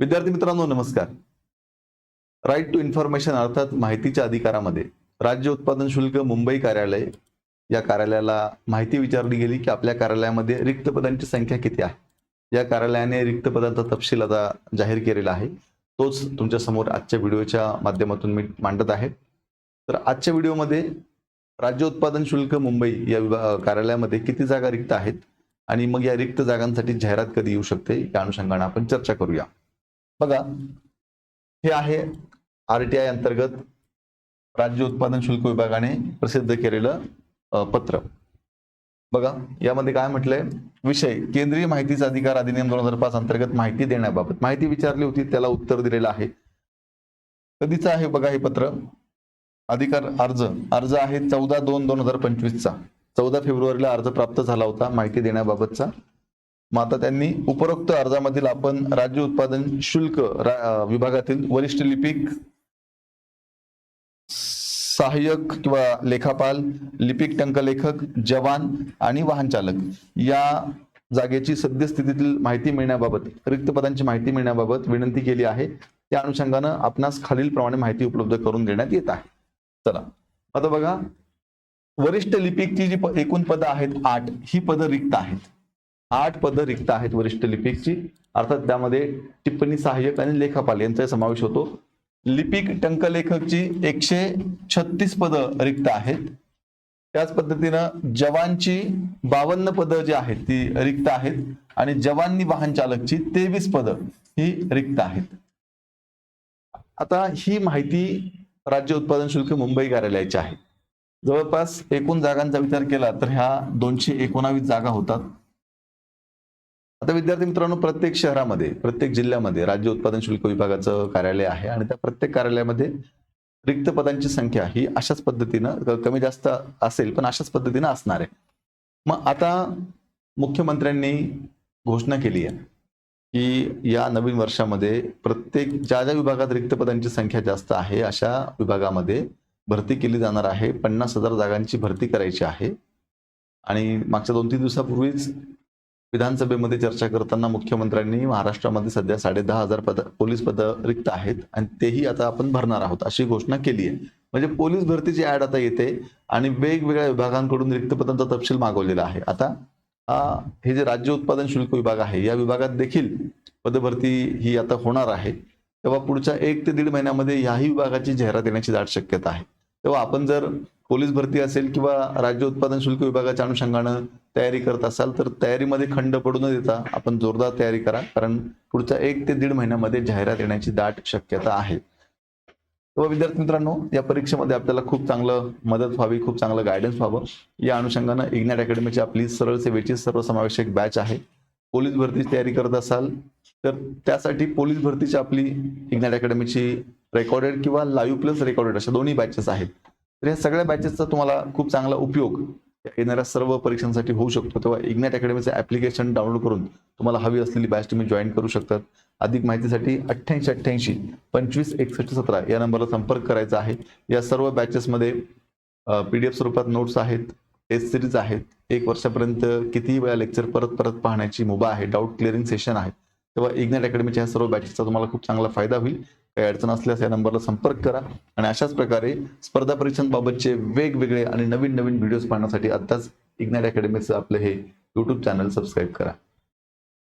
विद्यार्थी मित्रांनो नमस्कार. राईट टू इन्फॉर्मेशन अर्थात माहितीच्या अधिकारामध्ये. राज्य उत्पादन शुल्क मुंबई कार्यालय या कार्यालयाला माहिती विचारली गेली की आपल्या कार्यालयामध्ये रिक्त पदांची संख्या किती आहे? या कार्यालयाने रिक्त पदांचा तपशील आता जाहीर केलेला आहे. तोच तुमच्यासमोर आजच्या व्हिडिओच्या माध्यमातून मी मांडत आहे. तर आजच्या व्हिडिओमध्ये राज्य उत्पादन शुल्क मुंबई या विभाग कार्यालयामध्ये किती जागा रिक्त आहेत? आणि मग या रिक्त जागांसाठी जाहिरात कधी येऊ शकते? या अनुषंगाने आपण चर्चा करूया. बघा. हे आहे आर टी आय अंतर्गत राज्य उत्पादन शुल्क विभागाने प्रसिद्ध केलेलं पत्र. बघा यामध्ये काय म्हटलंय? विषय केंद्रीय माहितीचा अधिकार अधिनियम दोन हजार पाच अंतर्गत माहिती देण्याबाबत. माहिती विचारली होती त्याला उत्तर दिलेलं आहे. कधीचं आहे बघा हे पत्र? अधिकार अर्ज. अर्ज आहे चौदा दोन दोन हजार पंचवीसचा. चौदा फेब्रुवारीला अर्ज प्राप्त झाला होता माहिती देण्याबाबतचा. मग आता त्यांनी उपरोक्त अर्जामधील आपण राज्य उत्पादन शुल्क विभागातील वरिष्ठ लिपिक सहाय्यक किंवा लेखापाल लिपिक टंकलेखक जवान आणि वाहन चालक या जागेची सद्यस्थितीतील माहिती मिळण्याबाबत रिक्त पदांची माहिती मिळण्याबाबत विनंती केली आहे. त्या अनुषंगानं आपणास खालीलप्रमाणे माहिती उपलब्ध करून देण्यात येत आहे. चला. आता बघा. वरिष्ठ लिपिकची जी एकूण पदं आहेत आठ ही पदं रिक्त आहेत. आठ पदं रिक्त आहेत वरिष्ठ लिपिकची. अर्थात त्यामध्ये टिप्पणी सहाय्यक आणि लेखापाल यांचा समावेश होतो. लिपिक टंकलेखकची एकशे छत्तीस पदं रिक्त आहेत. त्याच पद्धतीनं जवानची बावन्न पदं जी आहेत ती रिक्त आहेत. आणि जवानी वाहन चालकची तेवीस पदं ही रिक्त आहेत. आता ही माहिती राज्य उत्पादन शुल्क मुंबई कार्यालयाची आहे. जवळपास एकूण जागांचा विचार केला तर ह्या दोनशे एकोणावीस जागा होतात. आता विद्यार्थी मित्रांनो प्रत्येक शहरामध्ये प्रत्येक जिल्ह्यामध्ये राज्य उत्पादन शुल्क विभागाचं कार्यालय आहे आणि त्या प्रत्येक कार्यालयामध्ये रिक्त पदांची संख्या ही अशाच पद्धतीनं कमी जास्त असेल पण अशाच पद्धतीनं असणार आहे. मग आता मुख्यमंत्र्यांनी घोषणा केली आहे की या नवीन वर्षामध्ये प्रत्येक ज्या ज्या विभागात रिक्त पदांची संख्या जास्त आहे अशा विभागामध्ये भरती केली जाणार आहे. पन्नास हजार जागांची भरती करायची आहे. आणि मागच्या दोन तीन दिवसापूर्वीच विधानसभेमध्ये चर्चा करताना मुख्यमंत्र्यांनी महाराष्ट्रामध्ये सध्या साडे दहा हजार पद पोलीस पद रिक्त आहेत आणि तेही आता आपण भरणार आहोत अशी घोषणा केली आहे. म्हणजे पोलीस भरतीची ऍड आता येते आणि वेगवेगळ्या विभागांकडून रिक्त पदांचा तपशील मागवलेला आहे. आता हे जे राज्य उत्पादन शुल्क विभाग आहे या विभागात देखील पदभरती ही आता होणार आहे. तेव्हा पुढच्या एक ते दीड महिन्यामध्ये याही विभागाची जाहिरात येण्याची दाट शक्यता आहे. तेव्हा आपण जर पोलीस भरती असेल किंवा राज्य उत्पादन शुल्क विभागाच्या अनुषंगानं तयारी करत असाल तर तयारीमध्ये खंड पडू न देता आपण जोरदार तयारी करा कारण पुढच्या एक ते दीड महिन्यामध्ये जाहिरात येण्याची दाट शक्यता आहे. तेव्हा विद्यार्थी मित्रांनो या परीक्षेमध्ये आपल्याला खूप चांगलं मदत व्हावी खूप चांगलं गायडन्स व्हावं. या अनुषंगानं इग्नॅट अकॅडमीची आपली सरळ सेवेची सर्वसमावेशक बॅच आहे. पोलीस भरतीची तयारी करत असाल तर त्यासाठी पोलीस भरतीची आपली इग्नॅट अकॅडमीची रेकॉर्डेड किंवा लाईव्ह प्लस रेकॉर्डेड अशा दोन्ही बॅचेस आहेत. तर या सगळ्या बॅचेसचा तुम्हाला खूप चांगला उपयोग येणाऱ्या सर्व परीक्षांसाठी होऊ शकतो. तेव्हा इग्नॅट अकॅडमीचं ऍप्लिकेशन डाउनलोड करून तुम्हाला हवी असलेली बॅच तुम्ही जॉईन करू शकतात. अधिक माहितीसाठी अठ्ठ्याऐंशी अठ्ठ्याऐंशी पंचवीस एकसष्ट सतरा या नंबरला संपर्क करायचा आहे. या सर्व बॅचेसमध्ये पी डी एफ स्वरूपात नोट्स आहेत टेस्ट सिरीज आहेत. एक वर्षापर्यंत किती वेळा लेक्चर परत परत पाहण्याची मुभा आहे. डाऊट क्लिअरिंग सेशन आहे. तेव्हा इग्नेट अकॅडमीच्या ह्या सर्व बॅचेसचा तुम्हाला खूप चांगला फायदा होईल. काही अडचण असल्यास या नंबरला संपर्क करा. आणि अशाच प्रकारे स्पर्धा परीक्षांबाबतचे वेगवेगळे आणि नवीन नवीन व्हिडिओज पाहण्यासाठी आत्ताच इग्नेट अकॅडमीचं आपलं हे यूट्यूब चॅनल सबस्क्राईब करा.